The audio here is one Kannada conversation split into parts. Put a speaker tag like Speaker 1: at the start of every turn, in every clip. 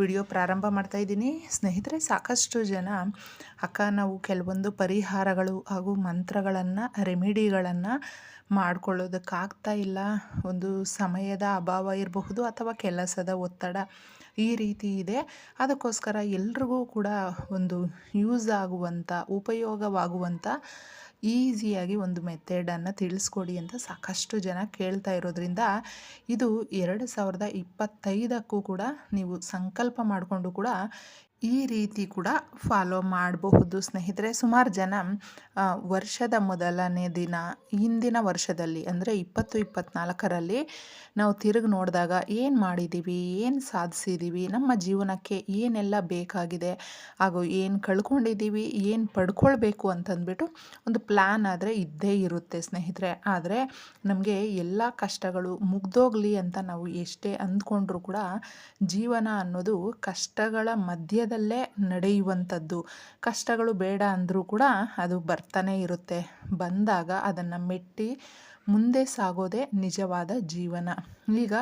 Speaker 1: ವಿಡಿಯೋ ಪ್ರಾರಂಭ ಮಾಡ್ತಾ ಇದ್ದೀನಿ. ಸ್ನೇಹಿತರೆ, ಸಾಕಷ್ಟು ಜನ ಅಕ್ಕ, ನಾವು ಕೆಲವೊಂದು ಪರಿಹಾರಗಳು ಹಾಗೂ ಮಂತ್ರಗಳನ್ನು, ರೆಮಿಡಿಗಳನ್ನು ಮಾಡ್ಕೊಳ್ಳೋದಕ್ಕಾಗ್ತಾ ಇಲ್ಲ. ಒಂದು ಸಮಯದ ಅಭಾವ ಇರಬಹುದು ಅಥವಾ ಕೆಲಸದ ಒತ್ತಡ ಈ ರೀತಿ ಇದೆ. ಅದಕ್ಕೋಸ್ಕರ ಎಲ್ರಿಗೂ ಕೂಡ ಒಂದು ಯೂಸ್ ಆಗುವಂಥ ಉಪಯೋಗವಾಗುವಂಥ ಈಸಿಯಾಗಿ ಒಂದು ಮೆಥಡನ್ನು ತಿಳಿಸ್ಕೊಡಿ ಅಂತ ಸಾಕಷ್ಟು ಜನ ಕೇಳ್ತಾ ಇರೋದ್ರಿಂದ ಇದು ಎರಡು ಸಾವಿರದ ಇಪ್ಪತ್ತೈದಕ್ಕೂ ಕೂಡ ನೀವು ಸಂಕಲ್ಪ ಮಾಡಿಕೊಂಡು ಕೂಡ ಈ ರೀತಿ ಕೂಡ ಫಾಲೋ ಮಾಡಬಹುದು. ಸ್ನೇಹಿತರೆ, ಸುಮಾರು ಜನ ವರ್ಷದ ಮೊದಲನೇ ದಿನ, ಹಿಂದಿನ ವರ್ಷದಲ್ಲಿ, ಅಂದರೆ ಇಪ್ಪತ್ತು ಇಪ್ಪತ್ತ್ನಾಲ್ಕರಲ್ಲಿ ನಾವು ತಿರುಗಿ ನೋಡಿದಾಗ ಏನು ಮಾಡಿದ್ದೀವಿ ಏನು ಸಾಧಿಸಿದ್ದೀವಿ ನಮ್ಮ ಜೀವನಕ್ಕೆ ಏನೆಲ್ಲ ಬೇಕಾಗಿದೆ, ಹಾಗೂ ಏನು ಕಳ್ಕೊಂಡಿದ್ದೀವಿ ಏನು ಪಡ್ಕೊಳ್ಬೇಕು ಅಂತಂದ್ಬಿಟ್ಟು ಒಂದು ಪ್ಲ್ಯಾನ್ ಆದರೆ ಇದ್ದೇ ಇರುತ್ತೆ ಸ್ನೇಹಿತರೆ. ಆದರೆ ನಮಗೆ ಎಲ್ಲ ಕಷ್ಟಗಳು ಮುಗ್ದೋಗಲಿ ಅಂತ ನಾವು ಎಷ್ಟೇ ಅಂದ್ಕೊಂಡ್ರೂ ಕೂಡ ಜೀವನ ಅನ್ನೋದು ಕಷ್ಟಗಳ ಮಧ್ಯದಲ್ಲೇ ನಡೆಯುವಂಥದ್ದು. ಕಷ್ಟಗಳು ಬೇಡ ಅಂದರೂ ಕೂಡ ಅದು ಬರ್ತಾನೆ ಇರುತ್ತೆ. ಬಂದಾಗ ಅದನ್ನು ಮೆಟ್ಟಿ ಮುಂದೆ ಸಾಗೋದೇ ನಿಜವಾದ ಜೀವನ. ಈಗ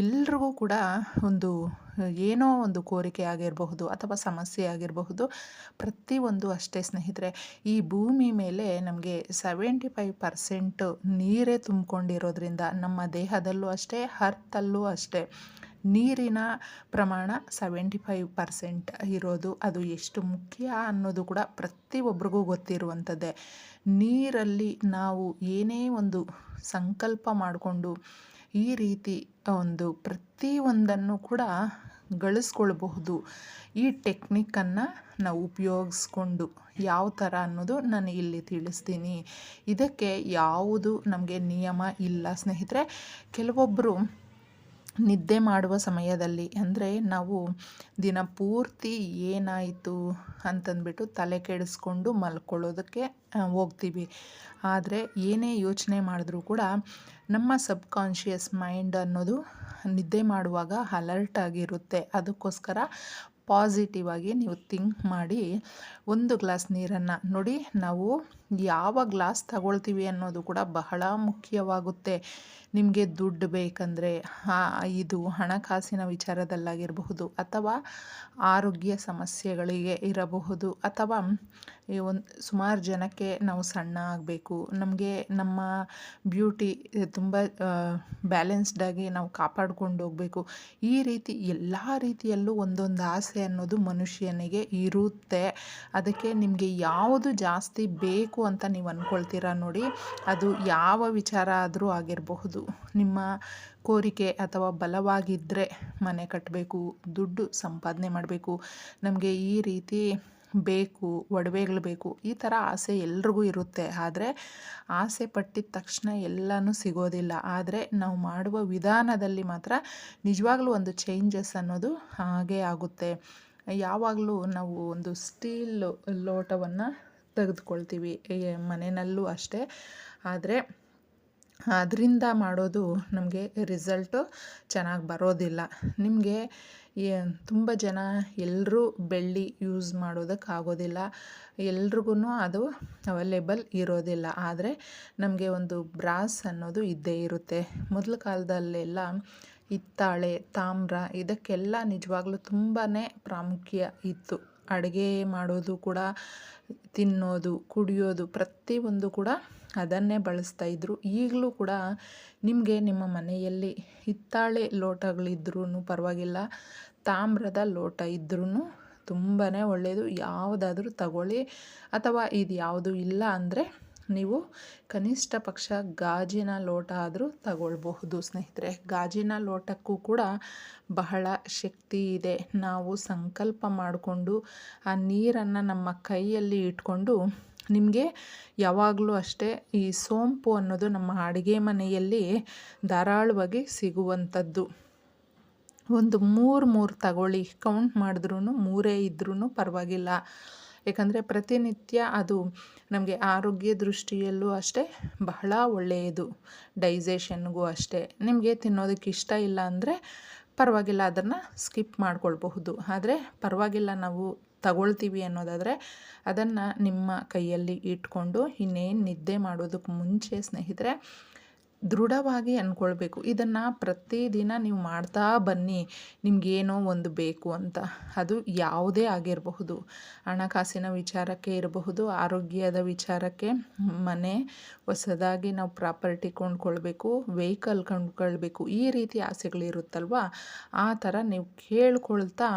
Speaker 1: ಎಲ್ರಿಗೂ ಕೂಡ ಒಂದು, ಏನೋ ಒಂದು ಕೋರಿಕೆ ಆಗಿರಬಹುದು ಅಥವಾ ಸಮಸ್ಯೆ ಆಗಿರಬಹುದು. ಪ್ರತಿಯೊಂದು ಅಷ್ಟೇ ಸ್ನೇಹಿತರೆ, ಈ ಭೂಮಿ ಮೇಲೆ ನಮಗೆ ಸೆವೆಂಟಿ ಫೈವ್ ಪರ್ಸೆಂಟು ನೀರೇ ತುಂಬಿಕೊಂಡಿರೋದ್ರಿಂದ ನಮ್ಮ ದೇಹದಲ್ಲೂ ಅಷ್ಟೇ ಹರ್ತಲ್ಲೂ ಅಷ್ಟೇ. ನೀರಿನ ಪ್ರಮಾಣ ಸೆವೆಂಟಿ ಫೈವ್ ಪರ್ಸೆಂಟ್ ಇರೋದು ಅದು ಎಷ್ಟು ಮುಖ್ಯ ಅನ್ನೋದು ಕೂಡ ಪ್ರತಿಯೊಬ್ಬರಿಗೂ ಗೊತ್ತಿರುವಂಥದ್ದೇ. ನೀರಲ್ಲಿ ನಾವು ಏನೇ ಒಂದು ಸಂಕಲ್ಪ ಮಾಡಿಕೊಂಡು ಈ ರೀತಿ ಒಂದು ಪ್ರತಿಯೊಂದನ್ನು ಕೂಡ ಗಳಿಸ್ಕೊಳ್ಬಹುದು. ಈ ಟೆಕ್ನಿಕ್ಕನ್ನು ನಾವು ಉಪಯೋಗಿಸ್ಕೊಂಡು ಯಾವ ಥರ ಅನ್ನೋದು ನಾನು ಇಲ್ಲಿ ತಿಳಿಸ್ತೀನಿ. ಇದಕ್ಕೆ ಯಾವುದು ನಮಗೆ ನಿಯಮ ಇಲ್ಲ ಸ್ನೇಹಿತರೆ. ಕೆಲವೊಬ್ಬರು ನಿದ್ದೆ ಮಾಡುವ ಸಮಯದಲ್ಲಿ ಅಂದರೆ ನಾವು ದಿನ ಪೂರ್ತಿ ಏನಾಯಿತು ಅಂತಂದ್ಬಿಟ್ಟು ತಲೆ ಕೆಡಿಸ್ಕೊಂಡು ಮಲ್ಕೊಳ್ಳೋದಕ್ಕೆ ಹೋಗ್ತೀವಿ. ಆದರೆ ಏನೇ ಯೋಚನೆ ಮಾಡಿದ್ರೂ ಕೂಡ ನಮ್ಮ ಸಬ್ ಕಾನ್ಷಿಯಸ್ ಮೈಂಡ್ ಅನ್ನೋದು ನಿದ್ದೆ ಮಾಡುವಾಗ ಅಲರ್ಟ್ ಆಗಿರುತ್ತೆ. ಅದಕ್ಕೋಸ್ಕರ ಪಾಸಿಟಿವ್ ಆಗಿ ನೀವು ಥಿಂಕ್ ಮಾಡಿ ಒಂದು ಗ್ಲಾಸ್ ನೀರನ್ನು ನೋಡಿ, ನಾವು ಯಾವ ಗ್ಲಾಸ್ ತಗೊಳ್ತೀವಿ ಅನ್ನೋದು ಕೂಡ ಬಹಳ ಮುಖ್ಯವಾಗುತ್ತೆ. ನಿಮಗೆ ದುಡ್ಡು ಬೇಕಂದರೆ ಇದು ಹಣಕಾಸಿನ ವಿಚಾರದಲ್ಲಾಗಿರಬಹುದು ಅಥವಾ ಆರೋಗ್ಯ ಸಮಸ್ಯೆಗಳಿಗೆ ಇರಬಹುದು ಅಥವಾ ಈ ಒಂದು ಸುಮಾರು ಜನಕ್ಕೆ ನಾವು ಸಣ್ಣ ಆಗಬೇಕು. ನಮಗೆ ನಮ್ಮ ಬ್ಯೂಟಿ ತುಂಬ ಬ್ಯಾಲೆನ್ಸ್ಡಾಗಿ ನಾವು ಕಾಪಾಡ್ಕೊಂಡು ಹೋಗಬೇಕು. ಈ ರೀತಿ ಎಲ್ಲ ರೀತಿಯಲ್ಲೂ ಒಂದೊಂದು ಆಸೆ ಅನ್ನೋದು ಮನುಷ್ಯನಿಗೆ ಇರುತ್ತೆ. ಅದಕ್ಕೆ ನಿಮಗೆ ಯಾವುದು ಜಾಸ್ತಿ ಬೇಕು ಅಂತ ನೀವು ಅಂದ್ಕೊಳ್ತೀರಾ ನೋಡಿ, ಅದು ಯಾವ ವಿಚಾರ ಆದರೂ ಆಗಿರಬಹುದು. ನಿಮ್ಮ ಕೋರಿಕೆ ಅಥವಾ ಬಲವಾಗಿದ್ದರೆ ಮನೆ ಕಟ್ಟಬೇಕು ದುಡ್ಡು ಸಂಪಾದನೆ ಮಾಡಬೇಕು, ನಮಗೆ ಈ ರೀತಿ ಬೇಕು, ಒಡವೆಗಳು ಬೇಕು, ಈ ಥರ ಆಸೆ ಎಲ್ರಿಗೂ ಇರುತ್ತೆ. ಆದರೆ ಆಸೆ ಪಟ್ಟಿದ ತಕ್ಷಣ ಎಲ್ಲನೂ ಸಿಗೋದಿಲ್ಲ. ಆದರೆ ನಾವು ಮಾಡುವ ವಿಧಾನದಲ್ಲಿ ಮಾತ್ರ ನಿಜವಾಗ್ಲೂ ಒಂದು ಚೇಂಜಸ್ ಅನ್ನೋದು ಹಾಗೇ ಆಗುತ್ತೆ. ಯಾವಾಗಲೂ ನಾವು ಒಂದು ಸ್ಟೀಲ್ ಲೋಟವನ್ನು ತೆಗೆದುಕೊಳ್ತೀವಿ ಮನೆಯಲ್ಲೂ ಅಷ್ಟೇ. ಆದರೆ ಅದರಿಂದ ಮಾಡೋದು ನಮಗೆ ರಿಸಲ್ಟು ಚೆನ್ನಾಗಿ ಬರೋದಿಲ್ಲ. ನಿಮಗೆ ತುಂಬ ಜನ ಎಲ್ಲರೂ ಬೆಳ್ಳಿ ಯೂಸ್ ಮಾಡೋದಕ್ಕೆ ಆಗೋದಿಲ್ಲ. ಎಲ್ರಿಗೂ ಅದು ಅವೈಲೇಬಲ್ ಇರೋದಿಲ್ಲ. ಆದರೆ ನಮಗೆ ಒಂದು ಬ್ರಾಸ್ ಅನ್ನೋದು ಇದ್ದೇ ಇರುತ್ತೆ. ಮೊದಲ ಕಾಲದಲ್ಲೆಲ್ಲ ಹಿತ್ತಾಳೆ, ತಾಮ್ರ ಇದಕ್ಕೆಲ್ಲ ನಿಜವಾಗ್ಲೂ ತುಂಬಾ ಪ್ರಾಮುಖ್ಯ ಇತ್ತು. ಅಡುಗೆ ಮಾಡೋದು ಕೂಡ, ತಿನ್ನೋದು, ಕುಡಿಯೋದು ಪ್ರತಿಯೊಂದು ಕೂಡ ಅದನ್ನೇ ಬಳಸ್ತಾ ಇದ್ದರು ಈಗಲೂ ಕೂಡ ನಿಮಗೆ ನಿಮ್ಮ ಮನೆಯಲ್ಲಿ ಹಿತ್ತಾಳೆ ಲೋಟಗಳಿದ್ರೂ ಪರವಾಗಿಲ್ಲ. ತಾಮ್ರದ ಲೋಟ ಇದ್ರೂ ತುಂಬಾ ಒಳ್ಳೆಯದು ಯಾವುದಾದ್ರೂ ತಗೊಳ್ಳಿ. ಅಥವಾ ಇದು ಯಾವುದು ಇಲ್ಲ ಅಂದರೆ ನೀವು ಕನಿಷ್ಠ ಪಕ್ಷ ಗಾಜಿನ ಲೋಟ ಆದರೂ ತಗೊಳ್ಬಹುದು ಸ್ನೇಹಿತರೆ. ಗಾಜಿನ ಲೋಟಕ್ಕೂ ಕೂಡ ಬಹಳ ಶಕ್ತಿ ಇದೆ. ನಾವು ಸಂಕಲ್ಪ ಮಾಡಿಕೊಂಡು ಆ ನೀರನ್ನು ನಮ್ಮ ಕೈಯಲ್ಲಿ ಇಟ್ಕೊಂಡು ನಿಮಗೆ ಯಾವಾಗಲೂ ಅಷ್ಟೇ ಈ ಸೋಂಪು ಅನ್ನೋದು ನಮ್ಮ ಅಡುಗೆ ಮನೆಯಲ್ಲಿ ಧಾರಾಳವಾಗಿ ಸಿಗುವಂಥದ್ದು. ಒಂದು ಮೂರು ಮೂರು ತಗೊಳ್ಳಿ ಕೌಂಟ್ ಮಾಡಿದ್ರೂ ಮೂರೇ ಇದ್ರೂ ಪರವಾಗಿಲ್ಲ. ಯಾಕಂದರೆ ಪ್ರತಿನಿತ್ಯ ಅದು ನಮಗೆ ಆರೋಗ್ಯ ದೃಷ್ಟಿಯಲ್ಲೂ ಅಷ್ಟೇ ಬಹಳ ಒಳ್ಳೆಯದು. ಡೈಜೆಷನ್ಗೂ ಅಷ್ಟೇ. ನಿಮಗೆ ತಿನ್ನೋದಕ್ಕೆ ಇಷ್ಟ ಇಲ್ಲ ಅಂದರೆ ಪರವಾಗಿಲ್ಲ, ಅದನ್ನು ಸ್ಕಿಪ್ ಮಾಡ್ಕೊಳ್ಬಹುದು. ಆದರೆ ಪರವಾಗಿಲ್ಲ ನಾವು ತಗೊಳ್ತೀವಿ ಅನ್ನೋದಾದರೆ ಅದನ್ನು ನಿಮ್ಮ ಕೈಯಲ್ಲಿ ಇಟ್ಕೊಂಡು ಇನ್ನೇನು ನಿದ್ದೆ ಮಾಡೋದಕ್ಕೆ ಮುಂಚೆ ಸ್ನೇಹಿತರೆ ದೃಢವಾಗಿ ಅಂದ್ಕೊಳ್ಬೇಕು ಇದನ್ನು ಪ್ರತಿದಿನ ನೀವು ಮಾಡ್ತಾ ಬನ್ನಿ. ನಿಮಗೇನೋ ಒಂದು ಬೇಕು ಅಂತ. ಅದು ಯಾವುದೇ ಆಗಿರಬಹುದು. ಹಣಕಾಸಿನ ವಿಚಾರಕ್ಕೆ ಇರಬಹುದು, ಆರೋಗ್ಯದ ವಿಚಾರಕ್ಕೆ ಮನೆ ಹೊಸದಾಗಿ ನಾವು ಪ್ರಾಪರ್ಟಿ ಕೊಂಡ್ಕೊಳ್ಬೇಕು, ವೆಹಿಕಲ್ ಕೊಂಡ್ಕೊಳ್ಬೇಕು. ಈ ರೀತಿ ಆಸೆಗಳಿರುತ್ತಲ್ವ? ಆ ಥರ ನೀವು ಕೇಳ್ಕೊಳ್ತಾ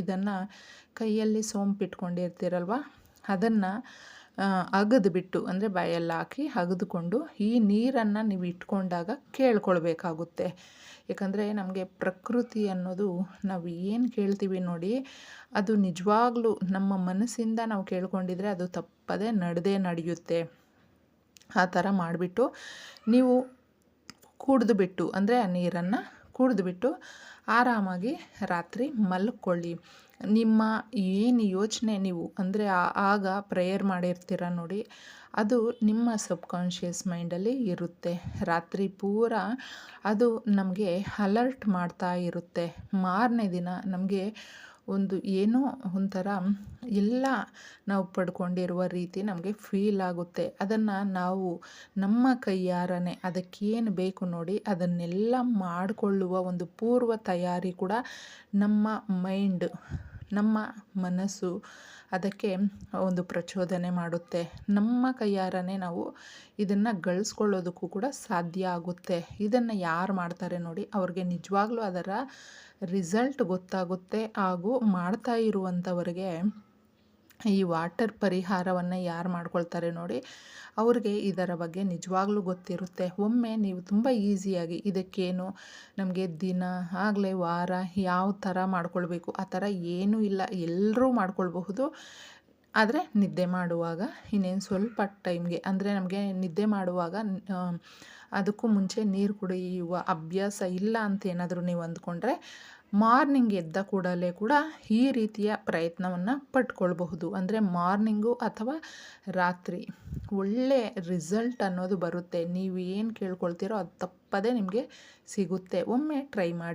Speaker 1: ಇದನ್ನು ಕೈಯಲ್ಲಿ ಸೋಂಪಿಟ್ಕೊಂಡಿರ್ತೀರಲ್ವ ಅದನ್ನು ಅಗದು ಬಿಟ್ಟು ಅಂದರೆ ಬಾಯಲ್ಲಿ ಹಾಕಿ ಅಗದುಕೊಂಡು ಈ ನೀರನ್ನು ನೀವು ಇಟ್ಕೊಂಡಾಗ ಕೇಳ್ಕೊಳ್ಬೇಕಾಗುತ್ತೆ. ಯಾಕಂದರೆ ನಮಗೆ ಪ್ರಕೃತಿ ಅನ್ನೋದು ನಾವು ಏನು ಕೇಳ್ತೀವಿ ನೋಡಿ, ಅದು ನಿಜವಾಗ್ಲೂ ನಮ್ಮ ಮನಸ್ಸಿಂದ ನಾವು ಕೇಳ್ಕೊಂಡಿದ್ರೆ ಅದು ತಪ್ಪದೇ ನಡೆದೇ ನಡೆಯುತ್ತೆ. ಆ ಥರ ಮಾಡಿಬಿಟ್ಟು ನೀವು ಕುಡಿದು ಬಿಟ್ಟು ಅಂದರೆ ಆ ನೀರನ್ನು ಕುಡಿದ್ಬಿಟ್ಟು ಆರಾಮಾಗಿ ರಾತ್ರಿ ಮಲ್ಕೊಳ್ಳಿ. ನಿಮ್ಮ ಏನು ಯೋಚನೆ ನೀವು? ಅಂದರೆ ಆಗ ಪ್ರೇಯರ್ ಮಾಡಿರ್ತೀರ ನೋಡಿ, ಅದು ನಿಮ್ಮ ಸಬ್ಕಾನ್ಷಿಯಸ್ ಮೈಂಡಲ್ಲಿ ಇರುತ್ತೆ. ರಾತ್ರಿ ಪೂರ ಅದು ನಮಗೆ ಅಲರ್ಟ್ ಮಾಡ್ತಾ ಇರುತ್ತೆ. ಮಾರನೇ ದಿನ ನಮಗೆ ಒಂದು ಏನೋ ಒಂಥರ ಎಲ್ಲ ನಾವು ಪಡ್ಕೊಂಡಿರುವ ರೀತಿ ನಮಗೆ ಫೀಲ್ ಆಗುತ್ತೆ. ಅದನ್ನು ನಾವು ನಮ್ಮ ಕೈಯಾರನೆ ಅದಕ್ಕೇನು ಬೇಕು ನೋಡಿ ಅದನ್ನೆಲ್ಲ ಮಾಡಿಕೊಳ್ಳುವ ಒಂದು ಪೂರ್ವ ತಯಾರಿ ಕೂಡ ನಮ್ಮ ಮೈಂಡ್ ನಮ್ಮ ಮನಸ್ಸು ಅದಕ್ಕೆ ಒಂದು ಪ್ರಚೋದನೆ ಮಾಡುತ್ತೆ. ನಮ್ಮ ಕೈಯಾರನೇ ನಾವು ಇದನ್ನು ಗಳಿಸ್ಕೊಳ್ಳೋದಕ್ಕೂ ಕೂಡ ಸಾಧ್ಯ ಆಗುತ್ತೆ. ಇದನ್ನು ಯಾರು ಮಾಡ್ತಾರೆ ನೋಡಿ, ಅವ್ರಿಗೆ ನಿಜವಾಗ್ಲೂ ಅದರ ರಿಸಲ್ಟ್ ಗೊತ್ತಾಗುತ್ತೆ ಹಾಗೂ ಮಾಡ್ತಾ ಇರುವಂಥವ್ರಿಗೆ ಈ ವಾಟರ್ ಪರಿಹಾರವನ್ನು ಯಾರು ಮಾಡ್ಕೊಳ್ತಾರೆ ನೋಡಿ, ಅವ್ರಿಗೆ ಇದರ ಬಗ್ಗೆ ನಿಜವಾಗ್ಲೂ ಗೊತ್ತಿರುತ್ತೆ. ಒಮ್ಮೆ ನೀವು ತುಂಬ ಈಸಿಯಾಗಿ ಇದಕ್ಕೇನು ನಮಗೆ ದಿನ, ಆಗಲೇ ವಾರ ಯಾವ ಥರ ಮಾಡ್ಕೊಳ್ಬೇಕು, ಆ ಥರ ಏನೂ ಇಲ್ಲ ಎಲ್ಲರೂ ಮಾಡ್ಕೊಳ್ಬಹುದು. ಆದರೆ ನಿದ್ದೆ ಮಾಡುವಾಗ ಇನ್ನೇನು ಸ್ವಲ್ಪ ಟೈಮ್ಗೆ, ಅಂದರೆ ನಮಗೆ ನಿದ್ದೆ ಮಾಡುವಾಗ ಅದಕ್ಕೂ ಮುಂಚೆ ನೀರು ಕುಡಿಯುವ ಅಭ್ಯಾಸ ಇಲ್ಲ ಅಂತ ಏನಾದರೂ ನೀವು ಅಂದ್ಕೊಂಡ್ರೆ ಮಾರ್ನಿಂಗ್ ಎದ್ದ ಕೂಡಲೇ ಕೂಡ ಈ ರೀತಿಯ ಪ್ರಯತ್ನವನ್ನು ಪಟ್ಕೊಳ್ಬಹುದು. ಅಂದರೆ ಮಾರ್ನಿಂಗು ಅಥವಾ ರಾತ್ರಿ. ಒಳ್ಳೆ ರಿಸಲ್ಟ್ ಅನ್ನೋದು ಬರುತ್ತೆ. ನೀವು ಏನು ಕೇಳ್ಕೊಳ್ತೀರೋ ಅದು ತಪ್ಪದೇ ನಿಮಗೆ ಸಿಗುತ್ತೆ. ಒಮ್ಮೆ ಟ್ರೈ ಮಾಡಿ.